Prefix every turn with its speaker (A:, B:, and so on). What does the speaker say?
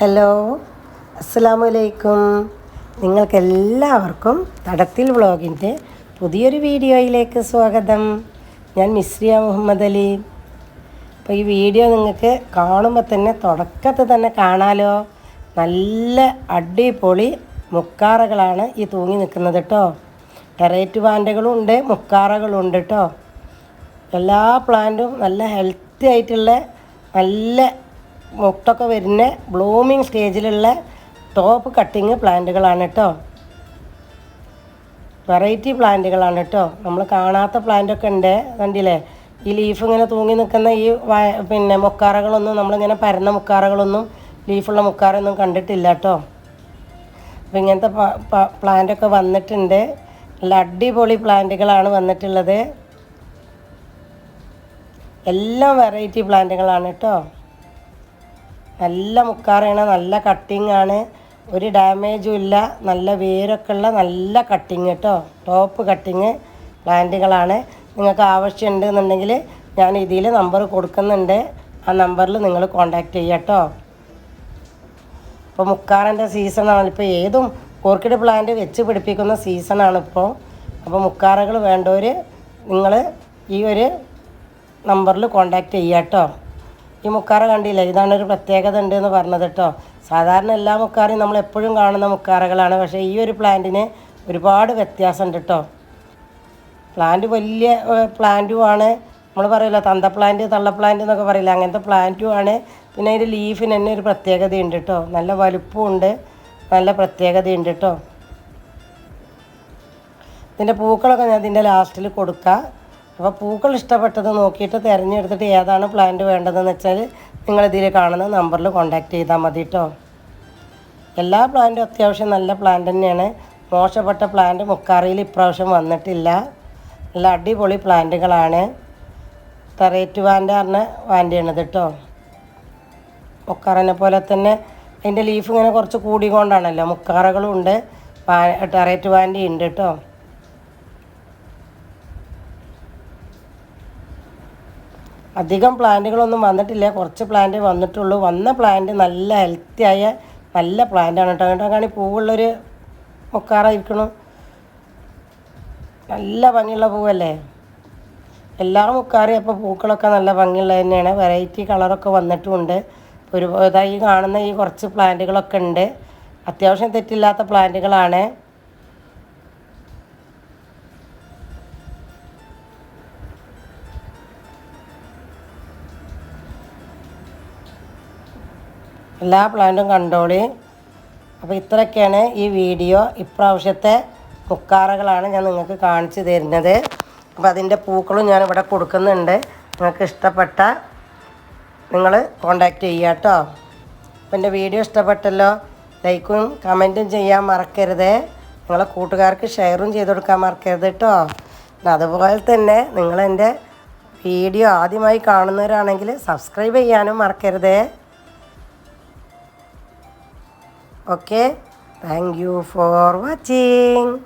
A: Hello അസ്സാം വലൈക്കും നിങ്ങൾക്കെല്ലാവർക്കും തടത്തിൽ വ്ളോഗിന്റെ പുതിയൊരു വീഡിയോയിലേക്ക് സ്വാഗതം. ഞാൻ മിസ്രിയ മുഹമ്മദ് അലി. അപ്പോൾ ഈ വീഡിയോ നിങ്ങൾക്ക് കാണുമ്പോൾ തന്നെ തുടക്കത്തിൽ തന്നെ കാണാലോ. നല്ല അടിപൊളി മുക്കാറകളാണ് ഈ തൂങ്ങി നിൽക്കുന്നത് കേട്ടോ. ടെറേറ്റ് പ്ലാന്റുകളും ഉണ്ട് മുക്കാറകളും ഉണ്ട് കേട്ടോ. എല്ലാ പ്ലാന്റും നല്ല ഹെൽത്തി ആയിട്ടുള്ള നല്ല മുട്ടൊക്കെ വരുന്ന ബ്ലൂമിങ് സ്റ്റേജിലുള്ള ടോപ്പ് കട്ടിങ് പ്ലാന്റുകളാണ് കേട്ടോ വെറൈറ്റി പ്ലാന്റുകളാണ് കേട്ടോ നമ്മൾ കാണാത്ത പ്ലാന്റൊക്കെ ഉണ്ട്. കണ്ടില്ലേ? ഈ ലീഫ് ഇങ്ങനെ തൂങ്ങി നിൽക്കുന്ന ഈ പിന്നെ മുക്കാറകളൊന്നും നമ്മളിങ്ങനെ പരന്ന മുക്കാറകളൊന്നും ലീഫുള്ള മുക്കാറൊന്നും കണ്ടിട്ടില്ല കേട്ടോ അപ്പോൾ ഇങ്ങനത്തെ പ്ലാന്റൊക്കെ വന്നിട്ടുണ്ട്. നല്ല അടിപൊളി പ്ലാന്റുകളാണ് വന്നിട്ടുള്ളത്. എല്ലാം വെറൈറ്റി പ്ലാന്റുകളാണ് കേട്ടോ നല്ല മുക്കാറാണ് നല്ല കട്ടിങ് ആണ്. ഒരു ഡാമേജും ഇല്ല. നല്ല വേരൊക്കെ ഉള്ള നല്ല കട്ടിങ് കേട്ടോ. ടോപ്പ് കട്ടിങ് പ്ലാന്റുകളാണ് നിങ്ങൾക്ക് ആവശ്യമുണ്ട് എന്നുണ്ടെങ്കിൽ ഞാൻ ഇതിൽ നമ്പർ കൊടുക്കുന്നുണ്ട്. ആ നമ്പറിൽ നിങ്ങൾ കോൺടാക്റ്റ് ചെയ്യുക കേട്ടോ. ഇപ്പോൾ മുക്കാറിന്റെ സീസണാണ് ഇപ്പോൾ ഏതും ഓർക്കിഡ് പ്ലാന്റ് വെച്ച് പിടിപ്പിക്കുന്ന സീസണാണ് ഇപ്പോൾ അപ്പോൾ മുക്കാറുകൾ വേണ്ടവർ നിങ്ങൾ ഈ ഒരു നമ്പറിൽ കോൺടാക്റ്റ് ചെയ്യുക കേട്ടോ. ഈ മുക്കാറ കണ്ടില്ല? ഇതാണ് ഒരു പ്രത്യേകത ഉണ്ട് എന്ന് പറഞ്ഞത് കേട്ടോ. സാധാരണ എല്ലാ മുക്കാറയും നമ്മൾ എപ്പോഴും കാണുന്ന മുക്കാറകളാണ്. പക്ഷേ ഈ ഒരു പ്ലാന്റിന് ഒരുപാട് വ്യത്യാസമുണ്ട് കേട്ടോ. പ്ലാന്റ് വലിയ പ്ലാന്റുമാണ് നമ്മൾ പറയില്ല തന്ത പ്ലാന്റ് തള്ള പ്ലാന്റ് എന്നൊക്കെ പറയില്ല അങ്ങനത്തെ പ്ലാന്റുമാണ് പിന്നെ അതിന്റെ ലീഫിന് തന്നെ ഒരു പ്രത്യേകതയുണ്ട് കേട്ടോ. നല്ല വലുപ്പമുണ്ട് നല്ല പ്രത്യേകതയുണ്ട് കേട്ടോ. ഇതിന്റെ പൂക്കളൊക്കെ ഞാൻ ഇതിന്റെ ലാസ്റ്റിൽ കൊടുക്കാം. അപ്പോൾ പൂക്കൾ ഇഷ്ടപ്പെട്ടത് നോക്കിയിട്ട് തിരഞ്ഞെടുത്തിട്ട് ഏതാണ് പ്ലാന്റ് വേണ്ടതെന്ന് വെച്ചാൽ നിങ്ങൾ നിങ്ങളിതിൽ കാണുന്ന നമ്പറിൽ കോൺടാക്റ്റ് ചെയ്താൽ മതി കേട്ടോ എല്ലാ പ്ലാന്റും അത്യാവശ്യം നല്ല പ്ലാന്റ് തന്നെയാണ്. മോശപ്പെട്ട പ്ലാന്റ് മുക്കാറിയിൽ ഇപ്രാവശ്യം വന്നിട്ടില്ല. നല്ല അടിപൊളി പ്ലാന്റുകളാണ് തെറേറ്റ് വാന്റെ പറഞ്ഞ വാന്റെയാണിത് കേട്ടോ മുക്കാറിനെ പോലെ തന്നെ അതിന്റെ ലീഫ് ഇങ്ങനെ കുറച്ച് കൂടിക്കൊണ്ടാണല്ലോ. മുക്കാറകളും ഉണ്ട്. ടെറേറ്റ് വാന്റെ ഉണ്ട് കേട്ടോ അധികം പ്ലാന്റുകളൊന്നും വന്നിട്ടില്ല. കുറച്ച് പ്ലാന്റ് വന്നിട്ടുള്ളൂ. വന്ന പ്ലാന്റ് നല്ല ഹെൽത്തി ആയ നല്ല പ്ലാന്റാണ് കേട്ടോ കേട്ടോ. കാണി പൂവുള്ളൊരു മുക്കാറായിരിക്കണം. നല്ല ഭംഗിയുള്ള പൂവല്ലേ? എല്ലാ മുക്കാറും അപ്പോൾ പൂക്കളൊക്കെ നല്ല ഭംഗിയുള്ളത് തന്നെയാണ്. വെറൈറ്റി കളറൊക്കെ വന്നിട്ടുമുണ്ട്. ഒരു ഇതായി കാണുന്ന ഈ കുറച്ച് പ്ലാന്റുകളൊക്കെ ഉണ്ട്. അത്യാവശ്യം തെറ്റില്ലാത്ത പ്ലാന്റുകളാണ് എല്ലാ പ്ലാന്റും കണ്ടോളി. അപ്പോൾ ഇത്രയൊക്കെയാണ് ഈ വീഡിയോ. ഇപ്രാവശ്യത്തെ മുക്കാറകളാണ് ഞാൻ നിങ്ങൾക്ക് കാണിച്ചു തരുന്നത്. അപ്പോൾ അതിന്റെ പൂക്കളും ഞാൻ ഇവിടെ കൊടുക്കുന്നുണ്ട്. നിങ്ങൾക്ക് ഇഷ്ടപ്പെട്ട നിങ്ങൾ കോണ്ടാക്ട് ചെയ്യുക കേട്ടോ. അപ്പോൾ എന്റെ വീഡിയോ ഇഷ്ടപ്പെട്ടല്ലോ ലൈക്കും കമന്റും ചെയ്യാൻ മറക്കരുത്. നിങ്ങളെ കൂട്ടുകാർക്ക് ഷെയറും ചെയ്ത് കൊടുക്കാൻ മറക്കരുത് കേട്ടോ. അതുപോലെ തന്നെ നിങ്ങളെന്റെ വീഡിയോ ആദ്യമായി കാണുന്നവരാണെങ്കിൽ സബ്സ്ക്രൈബ് ചെയ്യാനും മറക്കരുതേ. Oke, okay? thank you for watching.